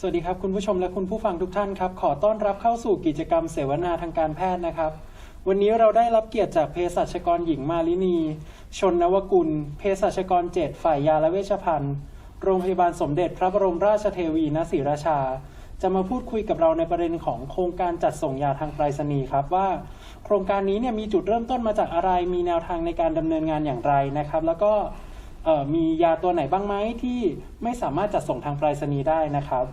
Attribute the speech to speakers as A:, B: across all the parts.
A: สวัสดีครับ คุณผู้ชมและคุณผู้ฟังทุกท่านครับ ขอต้อนรับเข้าสู่กิจกรรมเสวนาทางการแพทย์นะครับ วันนี้เราได้รับเกียรติจากเภสัชกรหญิงมาลินี ชนนวกุลเภสัชกรเจ็ดฝ่ายยาและเวชภัณฑ์ โรงพยาบาลสมเด็จพระบรมราชเทวีณศรีราชา จะมาพูดคุยกับเราในประเด็นของโครงการจัดส่งยาทางไปรษณีย์ครับว่า โครงการนี้เนี่ยมีจุดเริ่มต้นมาจากอะไร มีแนวทางในการดำเนินงานอย่างไรนะครับ แล้วก็มียาตัวไหนบ้างไหมที่ไม่สามารถจัดส่งทางไปรษณีย์ได้นะครับ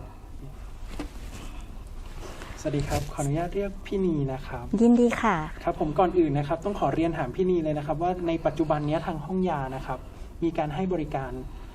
A: วัสดีครับ ขออนุญาตเรียกพี่นีนะครับ
B: ยินดีค่ะ
A: ครับผมก่อนอื่นนะครับต้องขอเรียนถามพี่นีเลยนะครับ ว่าในปัจจุบันเนี้ยทางห้องยานะครับ มีการให้บริการเอ่อ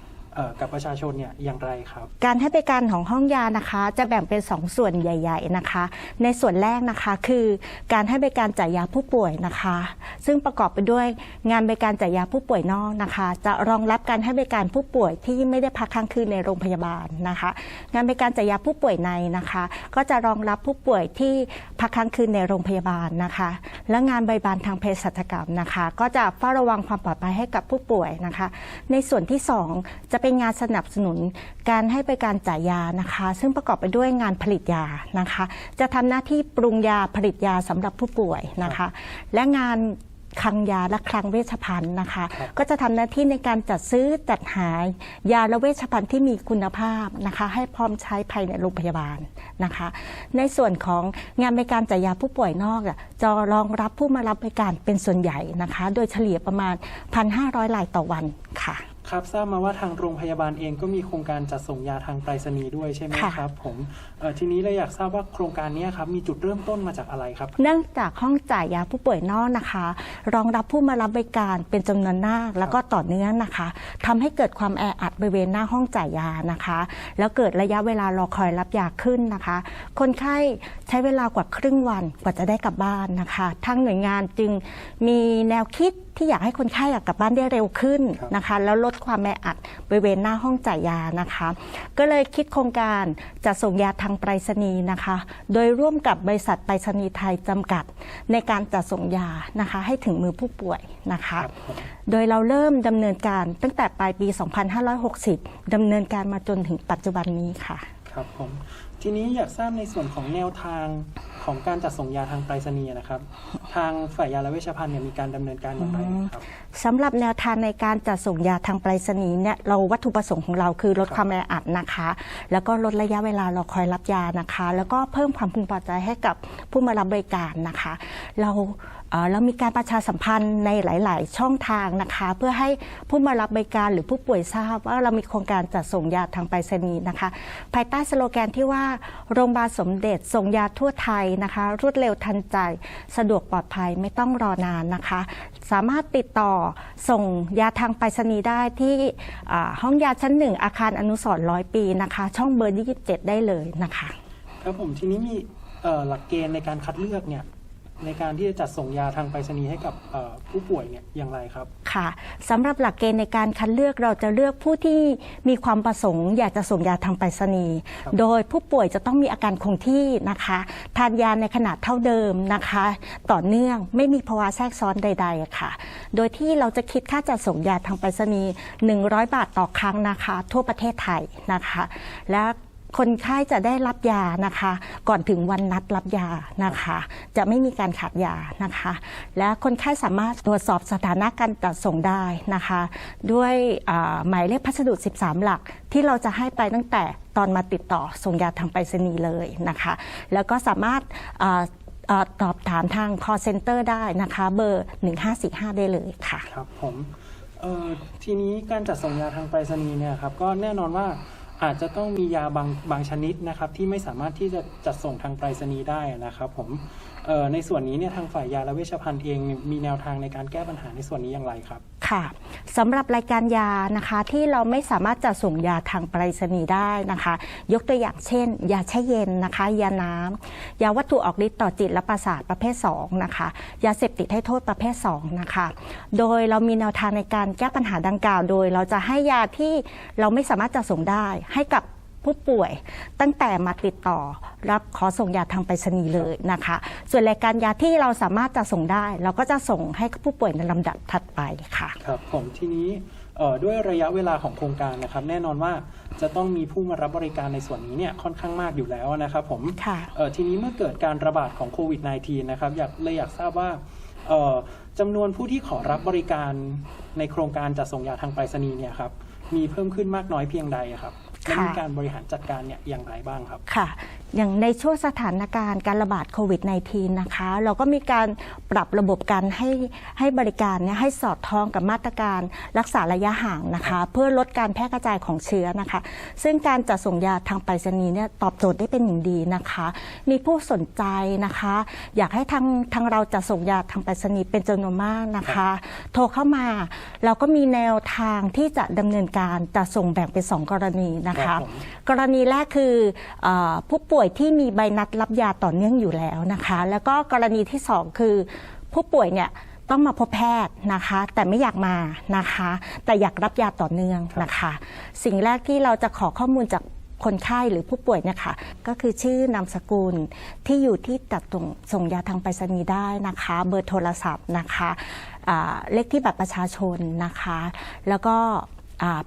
A: กับประชาชนเนี่ยอย่างไรครับ
B: การให้บริการของห้องยานะคะ จะแบ่งเป็น 2 ส่วนใหญ่ ๆนะคะ ในส่วนแรกนะคะคือการให้บริการจ่ายยาผู้ป่วยนะคะ ซึ่งประกอบไปด้วยงานบริการจ่ายยาผู้ป่วยนอกนะคะ จะรองรับการให้บริการผู้ป่วยที่ไม่ได้พักค้างคืนในโรงพยาบาลนะคะ งานบริการจ่ายยาผู้ป่วยในนะคะ ก็จะรองรับผู้ป่วยที่ พักค้างคืนในโรงพยาบาลนะคะ และงานบริกานทางเภสัชกรรมนะคะ ก็จะเฝ้าระวังความปลอดภัยให้กับผู้ป่วยนะคะ ในส่วนที่ 2 จะเป็นงานสนับสนุนการให้บริการจ่ายยานะคะ ซึ่งประกอบไปด้วยงานผลิตยานะคะ จะทำหน้าที่ปรุงยาผลิตยาสำหรับผู้ป่วยนะคะ และงาน คลังยาและคลังเวชภัณฑ์นะคะ
A: ครับ
B: ก็จะทำหน้าที่ในการจัดซื้อจัดหายาและเวชภัณฑ์ที่มีคุณภาพนะคะ ให้พร้อมใช้ภายในโรงพยาบาลนะคะ ในส่วนของงานบริการจ่ายยาผู้ป่วยนอกอะจะรองรับผู้มารับบริการเป็นส่วนใหญ่นะคะ โดยเฉลี่ยประมาณ 1,500รายต่อวันค่ะ
A: ครับทราบมาว่าทางโรงพยาบาลเองก็มีโครงการจัดส่งยาทางไปรษณีย์ด้วยใช่ไหม
B: ค่ะ
A: ครับ ผมเอ่อทีนี้เลยอยากทราบว่าโครงการเนี้ยครับมีจุดเริ่มต้นมาจากอะไรครับ
B: เนื่องจากห้องจ่ายยาผู้ป่วยนอกนะคะ รองรับผู้มารับบริการเป็นจำนวนมากแล้วก็ต่อเนื่องนะคะทำให้เกิดความแออัดบริเวณหน้าห้องจ่ายยานะคะ แล้วเกิดระยะเวลารอคอยรับยาขึ้นนะคะ คนไข้ใช้เวลากว่าครึ่งวันกว่าจะได้กลับบ้านนะคะทางหน่วยงานจึงมีแนวคิดที่อยากให้คนไข้กลับบ้านได้เร็วขึ้น
A: ครับ
B: นะคะ แล้วลดความแออัดบริเวณหน้าห้องจ่ายยานะคะ ก็เลยคิดโครงการจะส่งยาทางไปรษณีย์นะคะ โดยร่วมกับบริษัทไปรษณีย์ไทยจำกัด ในการจัดส่งยานะคะ ให้ถึงมือผู้ป่วยนะคะ
A: ครับผม
B: โดยเราเริ่มดำเนินการตั้งแต่ปลายปี 2560ดำเนินการมาจนถึงปัจจุบันนี้ค่ะ
A: ครับผมทีนี้อยากทราบในส่วนของแนวทาง ของการจัดส่งยาทางไปรษณีย์นะครับ ทางฝ่ายยาและเวชภัณฑ์เนี่ยมีการดำเนินการอย่างไรครับ
B: สำหรับแนวทางในการจัดส่งยาทางไปรษณีย์เนี่ยเราวัตถุประสงค์ของเราคือลด
A: ครับ
B: ความแออัดนะคะ แล้วก็ลดระยะเวลารอคอยรับยานะคะ แล้วก็เพิ่มความพึงพอใจให้กับผู้มารับบริการนะคะ เรา เรามีการประชาสัมพันธ์ในหลาย ๆ ช่องทางนะคะ เพื่อให้ผู้มารับบริการหรือผู้ป่วยทราบ ว่าเรามีโครงการจัดส่งยาทางไปรษณีย์นะคะ ภายใต้สโลแกนที่ว่าโรงพยาบาลสมเด็จส่งยาทั่วไทยนะคะ รวดเร็วทันใจ สะดวกปลอดภัยไม่ต้องรอนานนะคะ สามารถติดต่อส่งยาทางไปรษณีย์ได้ที่ห้องยาชั้นหนึ่งอาคารอนุสรร้อยปีนะคะ ช่องเบอร์27 ได้เลยนะคะ
A: ครับผมทีนี้มีหลักเกณฑ์ในการคัดเลือกเนี่ย ในการที่จะจัดส่งยาทางไปรษณีย์ให้กับเอ่อผู้ป่วยเนี่ยอย่างไรครับ
B: ค่ะสำหรับหลักเกณฑ์ในการคัดเลือกเราจะเลือกผู้ที่มีความประสงค์ อยากจะส่งยาทางไปรษณีย์
A: ครับ
B: โดยผู้ป่วยจะต้องมีอาการคงที่นะคะ ทานยาในขนาดเท่าเดิมนะคะ ต่อเนื่องไม่มีภาวะแทรกซ้อนใดๆอะค่ะ โดยที่เราจะคิดค่าจัดส่งยาทางไปรษณีย์100 บาทต่อครั้งนะคะ ทั่วประเทศไทยนะคะ และ คนไข้จะได้รับยานะคะ ก่อนถึงวันนัดรับยานะคะ จะไม่มีการขาดยานะคะ และคนไข้สามารถตรวจสอบสถานะการจัดส่งได้นะคะ ด้วยหมายเลขพัสดุ 13 หลักที่เราจะให้ไปตั้งแต่ตอนมาติดต่อส่งยาทางไปรษณีย์เลยนะคะ แล้วก็สามารถออตอบถามทาง call center ได้นะคะ เบอร์ 1545 ได้เลยค่ะ
A: ครับผมทีนี้การจัดส่งยาทางไปรษณีย์เนี่ยครับก็แน่นอนว่า อาจจะต้องมียาบางบางชนิดนะครับที่ไม่สามารถที่จะจัดส่งทางไปรษณีย์ได้นะครับผมในส่วนนี้เนี่ยทางฝ่ายยาและเวชภัณฑ์เองมีแนวทางในการแก้ปัญหาในส่วนนี้อย่างไรครับ
B: ค่ะสำหรับรายการยานะคะที่เราไม่สามารถจะส่งยาทางไปรษณีย์ได้นะคะ ยกตัวอย่างเช่น ยาแช่เย็นนะคะ ยาน้ำยาวัตถุออกฤทธิ์ต่อจิตและประสาทประเภท2นะคะยาเสพติดให้โทษประเภท2นะคะโดยเรามีแนวทางในการแก้ปัญหาดังกล่าว โดยเราจะให้ยาที่เราไม่สามารถจะส่งได้ให้กับ ผู้ป่วย ตั้งแต่มาติดต่อรับขอส่งยาทางไปรษณีย์เลยนะคะ ส่วนรายการยาที่เราสามารถจะส่งได้ เราก็จะส่งให้ผู้ป่วยในลำดับถัดไปค่ะ
A: ครับผมทีนี้เอ่อด้วยระยะเวลาของโครงการนะครับ แน่นอนว่าจะต้องมีผู้มารับบริการในส่วนนี้เนี่ยค่อนข้างมากอยู่แล้วนะครับผม
B: ค่ะ
A: เอ่อทีนี้เมื่อเกิดการระบาดของโควิด -19 นะครับอยากเลยอยากทราบว่าเอ่อจำนวนผู้ที่ขอรับบริการในโครงการจัดส่งยาทางไปรษณีย์เนี่ยครับมีเพิ่มขึ้นมากน้อยเพียงใดอะครับ และมี
B: ค่ะ
A: การบริหารจัดการเนี่ยอย่างไรบ้างครับ
B: ค่ะ อย่างในช่วงสถานการณ์การระบาดโควิด -19 นะคะ เราก็มีการปรับระบบการให้ให้บริการเนี่ยให้สอดคล้องกับมาตรการรักษาระยะห่างนะคะ เพื่อลดการแพร่กระจายของเชื้อนะคะ ซึ่งการจัดส่งยาทางไปรษณีย์เนี่ยตอบโจทย์ได้เป็นอย่างดีนะคะ มีผู้สนใจนะคะ อยากให้ทางทางเราจัดส่งยาทางไปรษณีย์เป็นจำนวนมากนะคะ โทรเข้ามาเราก็มีแนวทางที่จะดำเนินการจัดส่งแบ่งเป็นสองกรณีนะ
A: ครั
B: คะ
A: บผม
B: กรณีแรกคือเออผู้ป่วยที่มีใบนัดรับยาต่อเนื่องอยู่แล้วนะคะ แล้วก็กรณีที่สองคือ ผู้ป่วยเนี่ยต้องมาพบแพทย์นะคะ แต่ไม่อยากมานะคะ แต่อยากรับยาต่อเนื่องนะคะ สิ่งแรกที่เราจะขอข้อมูลจากคนไข้หรือผู้ป่วยเนะคะ ก็คือชื่อนามสกุลที่อยู่ที่ตัดส่งส่งยาทางไปรษณีย์ได้นะคะ เบอร์โทรศัพท์นะคะอ่าเลขที่บัตรประชาชนนะคะ แล้วก็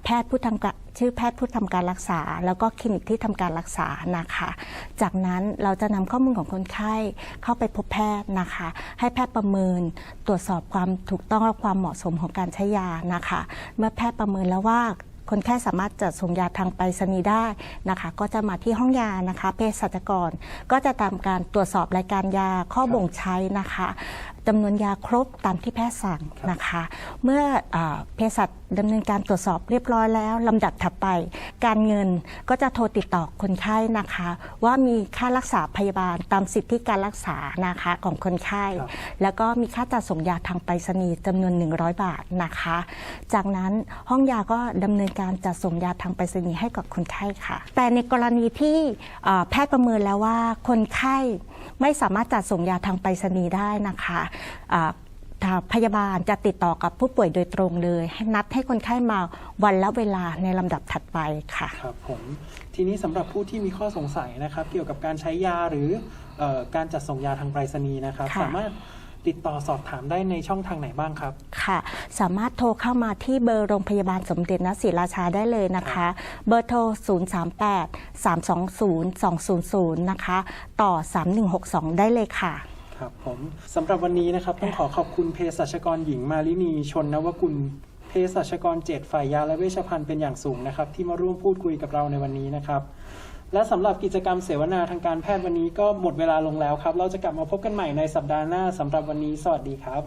B: แพทย์ผู้ทำการ ชื่อแพทย์ผู้ทำการรักษา แล้วก็คลินิกที่ทำการรักษานะคะ จากนั้นเราจะนำข้อมูลของคนไข้เข้าไปพบแพทย์นะคะ ให้แพทย์ประเมินตรวจสอบความถูกต้องและความเหมาะสมของการใช้ยานะคะ เมื่อแพทย์ประเมินแล้วว่าคนไข้สามารถจัดส่งยาทางไปรษณีย์ได้นะคะ ก็จะมาที่ห้องยานะคะเภสัชกรก็จะตามการตรวจสอบรายการยาข้อบ่งใช้นะคะ จำนวนยาครบตามที่แพทย์สั่งนะคะ เมื่ออาเภสัชดำเนินการตรวจสอบเรียบร้อยแล้วลำดับถัดไป การเงินก็จะโทรติดต่อคนไข้นะคะ ว่ามีค่ารักษาพยาบาลตามสิทธิการรักษานะคะของคนไข้
A: ครับ
B: แล้วก็มีค่าจัดส่งยาทางไปรษณีย์จำนวน 100 บาทนะคะ จากนั้นห้องยาก็ดำเนินการจัดส่งยาทางไปรษณีย์ให้กับคนไข้ค่ะ แต่ในกรณีที่เอ่อแพทย์ประเมินแล้วว่าคนไข้ไม่สามารถจัดส่งยาทางไปรษณีย์ได้นะคะอ่าทางพยาบาลจะติดต่อกับผู้ป่วยโดยตรงเลย ให้นัดให้คนไข้มาวันและเวลาในลำดับถัดไปค่ะ
A: ครับผม ทีนี้สำหรับผู้ที่มีข้อสงสัยนะครับ เกี่ยวกับการใช้ยาหรือเออการจัดส่งยาทางไปรษณีย์นะครับ
B: ค่ะ
A: สามารถติดต่อสอบถามได้ในช่องทางไหนบ้างครับ
B: ค่ะ สามารถโทรเข้ามาที่เบอร์โรงพยาบาลสมเด็จนศรีราชาได้เลยนะคะ เบอร์โทร 038 320 200 นะคะ ต่อ 3162 ได้เลยค่ะ
A: ครับผมสำหรับวันนี้นะครับต้องขอขอบคุณเภสัชกรหญิงมาลินีชนนวกุลเภสัชกรเจ็ดฝ่ายยาและเวชภัณฑ์เป็นอย่างสูงนะครับ ที่มาร่วมพูดคุยกับเราในวันนี้นะครับ และสำหรับกิจกรรมเสวนาทางการแพทย์วันนี้ก็หมดเวลาลงแล้วครับ เราจะกลับมาพบกันใหม่ในสัปดาห์หน้าสำหรับวันนี้ สวัสดีครับ